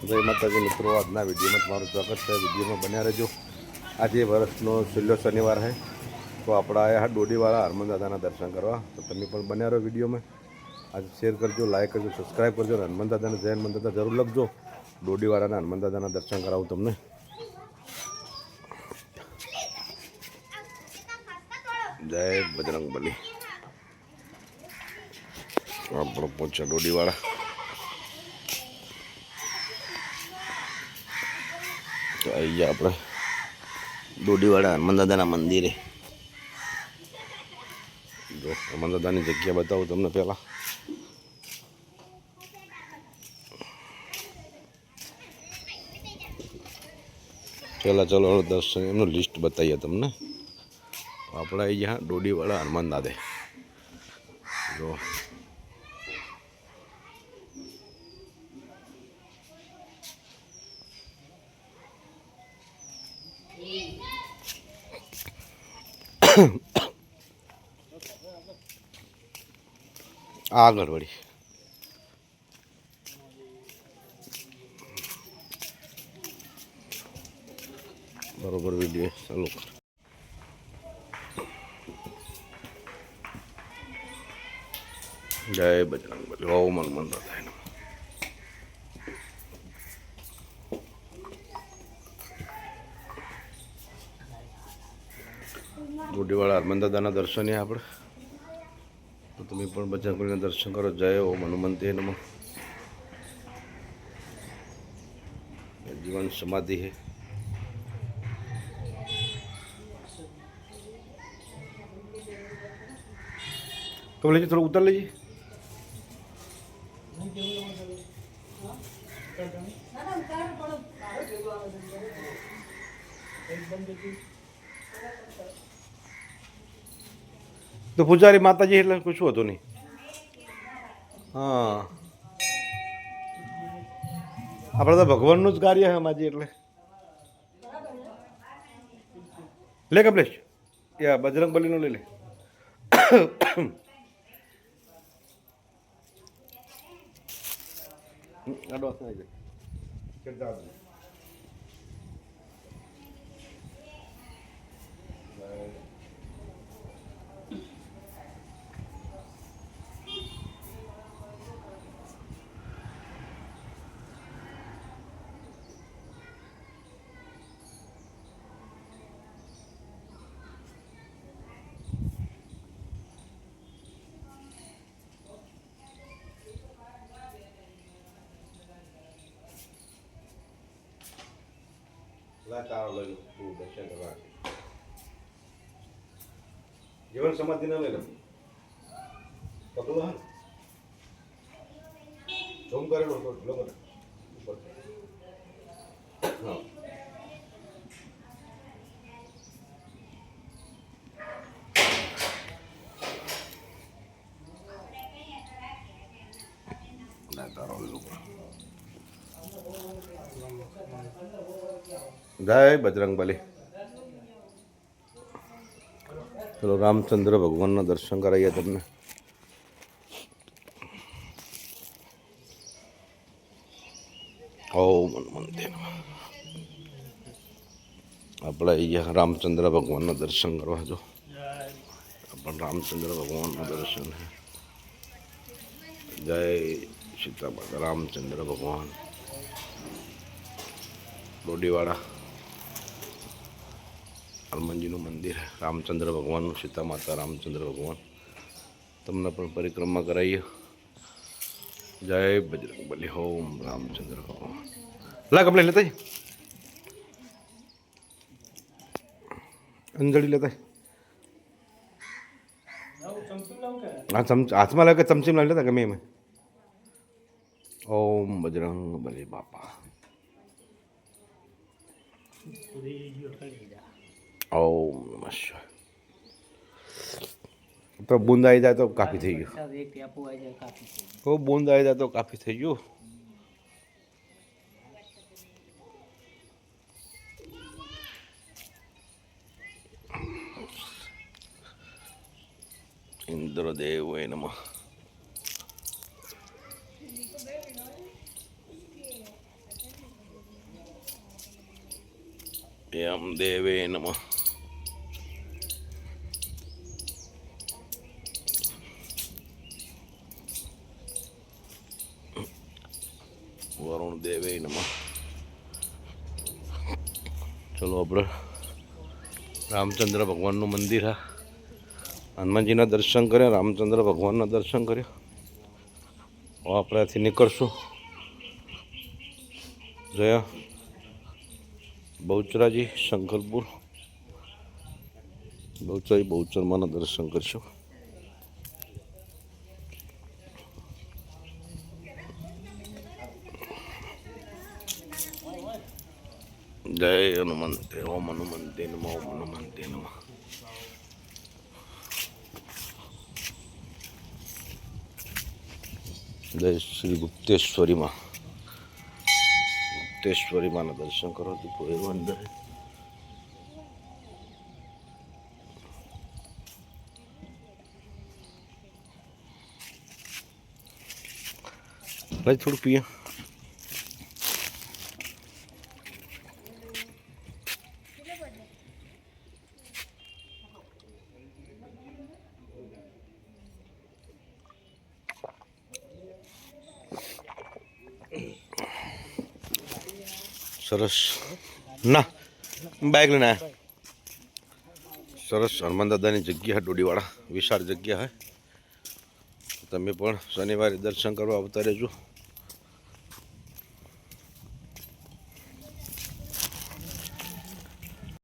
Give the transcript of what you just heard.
જય માતાજી મિત્રો, આજના વિડીયોમાં તમારું સ્વાગત છે. વિડીયોમાં બન્યા રહેજો. આજે વર્ષનો છેલ્લો શનિવાર છે. તો આપણા આયા ડોડીવાળા હરમન દાદાના દર્શન કરવા. તો તમે પણ બન્યા રહો વિડીયોમાં. આજે શેર કરજો, લાઈક કરજો સબસ્ક્રાઈબ કરજો અને હનુમાન દાદાને જય હનુમાન દાદા જરૂર લખજો. ડોડીવાળાના હનુમાન દાદાના દર્શન કરાવું તમને. જય બજરંગ બલી આપણો પહોંચ્યા ડોડીવાળા. આવી ગયા આપણે. દોડીવાળા હનુમાન દાદાના મંદિરે. જો હનુમાનદાદાની જગ્યા બતાવું તમને પહેલાં. પહેલાં ચલો દર્શન, એમનું લિસ્ટ બતાવીએ તમને. આપણે આવી ગયા દોડીવાળા હનુમાન દાદે જો. આગળ વળી. બરોબર વીડિયો ચાલુ. કરો જય બજરંગ બલી ઓમ હનુમાન દાદાય નમઃ ગુડીવાળા હનુમાન દાદાના દર્શને આપણે તો તમે પણ બજરંગબલીના દર્શન કરો જય ઓમ હનુમંતે નમઃ જીવન સમાધિ है कब लीजिए थोड़ा उतर लीजिए તો પૂજારી માતાજી એટલે કશું હતું નહીં? હા. આપણે તો ભગવાનનું જ કાર્ય છે માજી એટલે. લે કપલેશ યા બજરંગ બલીનું લઈ લે. આડો હાથ નાખી લા તારો લઈ લો તું દર્શન કરવા જીવન સમાધિ ન લઈ લો પગલું હા ઝૂમ કરેલો હતો ઢીલો કરે. ઉપર. જય બજરંગ બલી. ચલો, રામચંદ્ર ભગવાનના દર્શન કરાવીએ તમને. ઓમ નમઃ. આપણે અહીંયા રામચંદ્ર ભગવાનના દર્શન કરવા જો. પણ રામચંદ્ર ભગવાનના દર્શન. જય સીતા રામચંદ્ર ભગવાન. ડોડીવાળા હનુમાનજીનું મંદિર, રામચંદ્ર ભગવાનનું સીતા માતા રામચંદ્ર ભગવાન. તમને પણ પરિક્રમા કરાવીએ જય બજરંગ બલી હોમ, રામચંદ્ર ભગવાન. લા કપડે લેતા અંજળી લેતા. હા ચમચ હાથમાં લાગે ચમચીમાં લાવી લેતા ગમે મેં ઓમ બજરંગ બલી બાપા. ઓમ તો બુંદ આવી જાય તો કાફી થઈ ગયું. તો બુંદ આવી જાય તો કાફી થઈ ગયું. ઇન્દ્રદેવ નમઃ. યમ દેવે નમઃ વરુણ દેવે નમઃ ચલો આપણે રામચંદ્ર ભગવાનનું મંદિર હા હનુમાનજીના દર્શન કર્યા રામચંદ્ર ભગવાનના દર્શન કર્યા આપણે અહીંથી નીકળશું જયા બહુચરાજી, શંકરપુર. બહુચરાજી બહુચરમાના દર્શન કરશું જય હનુમંતે ઓમ હનુમાન નમઃ, ઓમ હનુમાન નમઃ. જય શ્રી ગુપ્તેશ્વરીમાં. ગુપ્તેશ્વરી માના દર્શન કરો તો એવું અંદર ભાઈ થોડું પીએ સરસ. ના બાઇક લઈને આવ્યા સરસ હનુમાન દાદાની જગ્યા ડોડીવાળા. વિશાળ જગ્યા હે. તમે પણ શનિવારે દર્શન કરવા આવતા રહેજો.